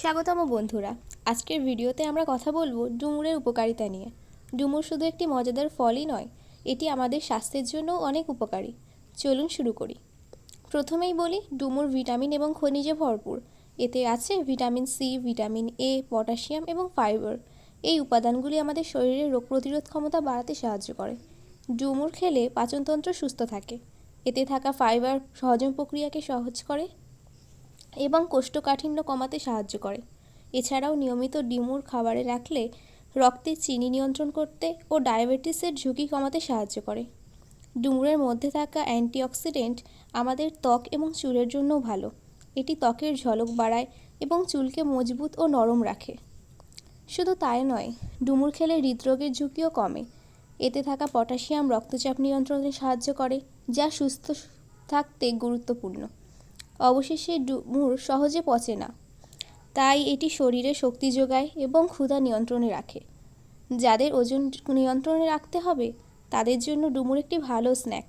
স্বাগতম বন্ধুরা। আজকের ভিডিওতে আমরা কথা বলব ডুমুরের উপকারিতা নিয়ে। ডুমুর শুধু একটি মজাদার ফলই নয়, এটি আমাদের স্বাস্থ্যের জন্যও অনেক উপকারী। চলুন শুরু করি। প্রথমেই বলি, ডুমুর ভিটামিন এবং খনিজে ভরপুর। এতে আছে vitamin C, vitamin A, potassium এবং ফাইবার। এই উপাদানগুলি আমাদের শরীরের রোগ প্রতিরোধ ক্ষমতা বাড়াতে সাহায্য করে। ডুমুর খেলে পাচনতন্ত্র সুস্থ থাকে। এতে থাকা ফাইবার হজম প্রক্রিয়াকে সহজ করে। এবং কোষ্ঠকাঠিন্য কমাতে সাহায্য করে। এছাড়াও নিয়মিত ডিমুর খাবারে রাখলে রক্তে চিনি নিয়ন্ত্রণ করতে ও ডায়াবেটিসের ঝুঁকি কমাতে সাহায্য করে। ডুমুরের মধ্যে থাকা অ্যান্টিঅক্সিডেন্ট আমাদের ত্বক এবং চুলের জন্যও ভালো। এটি ত্বকের ঝলক বাড়ায় এবং চুলকে মজবুত ও নরম রাখে। শুধু তাই নয়, ডুমুর খেলে হৃদরোগের ঝুঁকিও কমে। এতে থাকা পটাশিয়াম রক্তচাপ নিয়ন্ত্রণে সাহায্য করে, যা সুস্থ থাকতে গুরুত্বপূর্ণ। অবশেষে ডুমুর সহজে পচে না। তাই এটি শরীরে শক্তি যোগায় এবং ক্ষুধা নিয়ন্ত্রণে রাখে। যাদের ওজন নিয়ন্ত্রণে রাখতে হবে, তাদের জন্য ডুমুর একটি ভালো স্ন্যাক